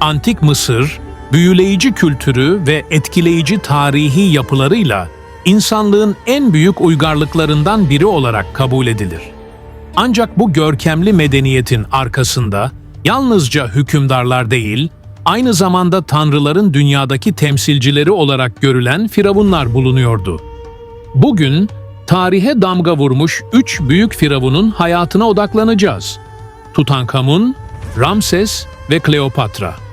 Antik Mısır, büyüleyici kültürü ve etkileyici tarihi yapılarıyla insanlığın en büyük uygarlıklarından biri olarak kabul edilir. Ancak bu görkemli medeniyetin arkasında yalnızca hükümdarlar değil, aynı zamanda tanrıların dünyadaki temsilcileri olarak görülen firavunlar bulunuyordu. Bugün tarihe damga vurmuş üç büyük firavunun hayatına odaklanacağız. Tutankamun, Ramses ve Kleopatra.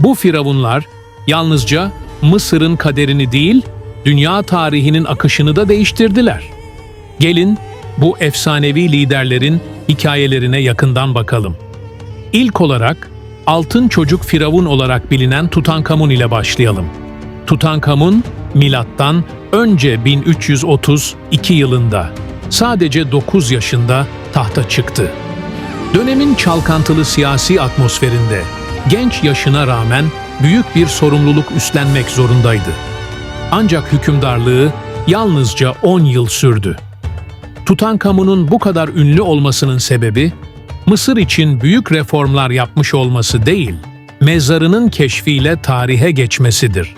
Bu firavunlar yalnızca Mısır'ın kaderini değil, dünya tarihinin akışını da değiştirdiler. Gelin bu efsanevi liderlerin hikayelerine yakından bakalım. İlk olarak altın çocuk firavun olarak bilinen Tutankamun ile başlayalım. Tutankamun milattan önce 1332 yılında sadece 9 yaşında tahta çıktı. Dönemin çalkantılı siyasi atmosferinde genç yaşına rağmen büyük bir sorumluluk üstlenmek zorundaydı. Ancak hükümdarlığı yalnızca 10 yıl sürdü. Tutankamun'un bu kadar ünlü olmasının sebebi, Mısır için büyük reformlar yapmış olması değil, mezarının keşfiyle tarihe geçmesidir.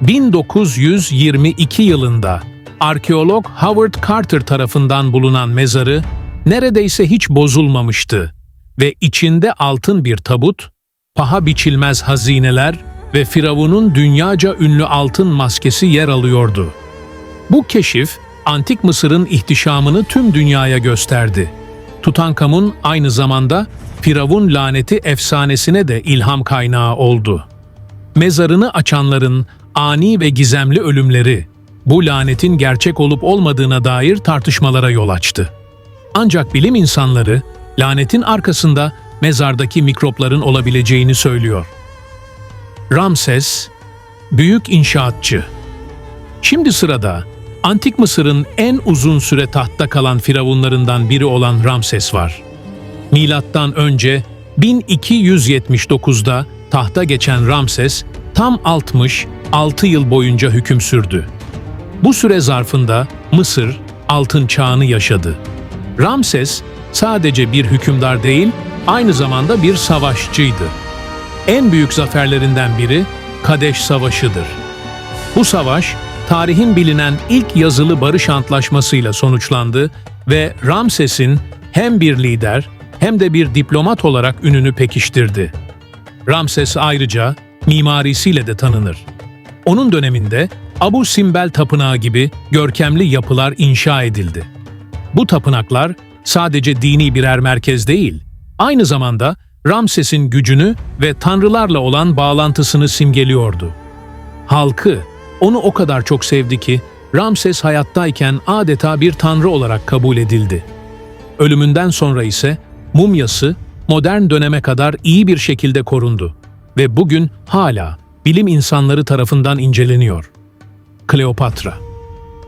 1922 yılında arkeolog Howard Carter tarafından bulunan mezarı neredeyse hiç bozulmamıştı ve içinde altın bir tabut, paha biçilmez hazineler ve Firavun'un dünyaca ünlü altın maskesi yer alıyordu. Bu keşif, Antik Mısır'ın ihtişamını tüm dünyaya gösterdi. Tutankamun aynı zamanda Firavun laneti efsanesine de ilham kaynağı oldu. Mezarını açanların ani ve gizemli ölümleri, bu lanetin gerçek olup olmadığına dair tartışmalara yol açtı. Ancak bilim insanları, lanetin arkasında mezardaki mikropların olabileceğini söylüyor. Ramses, büyük inşaatçı. Şimdi sırada Antik Mısır'ın en uzun süre tahtta kalan firavunlarından biri olan Ramses var. Milattan önce 1279'da tahta geçen Ramses tam 66 yıl boyunca hüküm sürdü. Bu süre zarfında Mısır altın çağını yaşadı. Ramses sadece bir hükümdar değil, aynı zamanda bir savaşçıydı. En büyük zaferlerinden biri Kadeş Savaşı'dır. Bu savaş, tarihin bilinen ilk yazılı barış antlaşmasıyla sonuçlandı ve Ramses'in hem bir lider hem de bir diplomat olarak ününü pekiştirdi. Ramses ayrıca mimarisiyle de tanınır. Onun döneminde Abu Simbel Tapınağı gibi görkemli yapılar inşa edildi. Bu tapınaklar sadece dini birer merkez değil, aynı zamanda Ramses'in gücünü ve tanrılarla olan bağlantısını simgeliyordu. Halkı onu o kadar çok sevdi ki Ramses hayattayken adeta bir tanrı olarak kabul edildi. Ölümünden sonra ise mumyası modern döneme kadar iyi bir şekilde korundu ve bugün hala bilim insanları tarafından inceleniyor. Kleopatra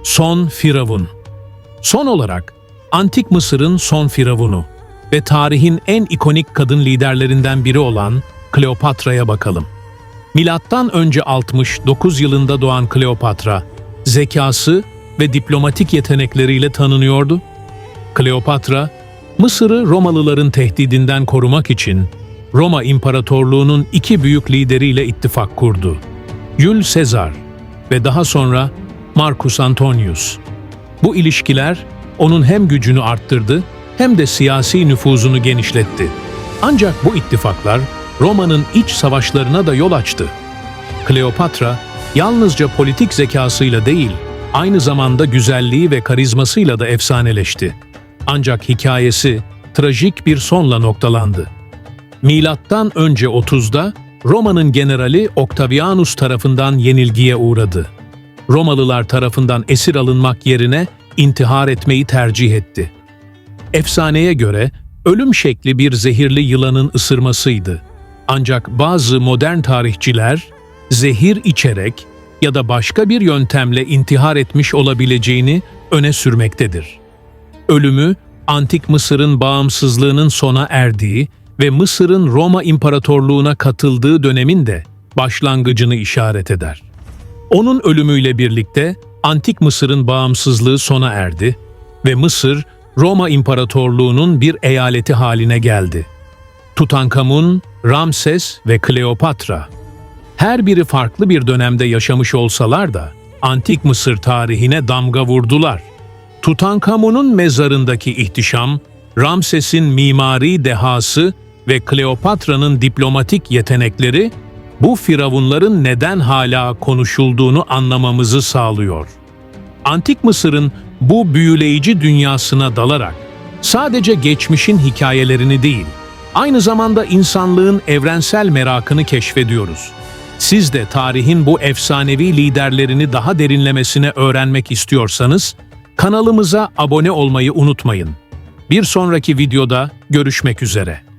Son Firavun Son olarak Antik Mısır'ın son firavunu ve tarihin en ikonik kadın liderlerinden biri olan Kleopatra'ya bakalım. Milattan önce 69 yılında doğan Kleopatra, zekası ve diplomatik yetenekleriyle tanınıyordu. Kleopatra, Mısır'ı Romalıların tehdidinden korumak için Roma İmparatorluğu'nun iki büyük lideriyle ittifak kurdu. Jules Caesar ve daha sonra Marcus Antonius. Bu ilişkiler onun hem gücünü arttırdı hem de siyasi nüfuzunu genişletti. Ancak bu ittifaklar Roma'nın iç savaşlarına da yol açtı. Kleopatra yalnızca politik zekasıyla değil, aynı zamanda güzelliği ve karizmasıyla da efsaneleşti. Ancak hikayesi trajik bir sonla noktalandı. Milattan önce 30'da Roma'nın generali Octavianus tarafından yenilgiye uğradı. Romalılar tarafından esir alınmak yerine intihar etmeyi tercih etti. Efsaneye göre ölüm şekli bir zehirli yılanın ısırmasıydı. Ancak bazı modern tarihçiler zehir içerek ya da başka bir yöntemle intihar etmiş olabileceğini öne sürmektedir. Ölümü Antik Mısır'ın bağımsızlığının sona erdiği ve Mısır'ın Roma İmparatorluğu'na katıldığı dönemin de başlangıcını işaret eder. Onun ölümüyle birlikte Antik Mısır'ın bağımsızlığı sona erdi ve Mısır, Roma İmparatorluğu'nun bir eyaleti haline geldi. Tutankamun, Ramses ve Kleopatra. Her biri farklı bir dönemde yaşamış olsalar da antik Mısır tarihine damga vurdular. Tutankamon'un mezarındaki ihtişam, Ramses'in mimari dehası ve Kleopatra'nın diplomatik yetenekleri bu firavunların neden hala konuşulduğunu anlamamızı sağlıyor. Antik Mısır'ın bu büyüleyici dünyasına dalarak sadece geçmişin hikayelerini değil, aynı zamanda insanlığın evrensel merakını keşfediyoruz. Siz de tarihin bu efsanevi liderlerini daha derinlemesine öğrenmek istiyorsanız kanalımıza abone olmayı unutmayın. Bir sonraki videoda görüşmek üzere.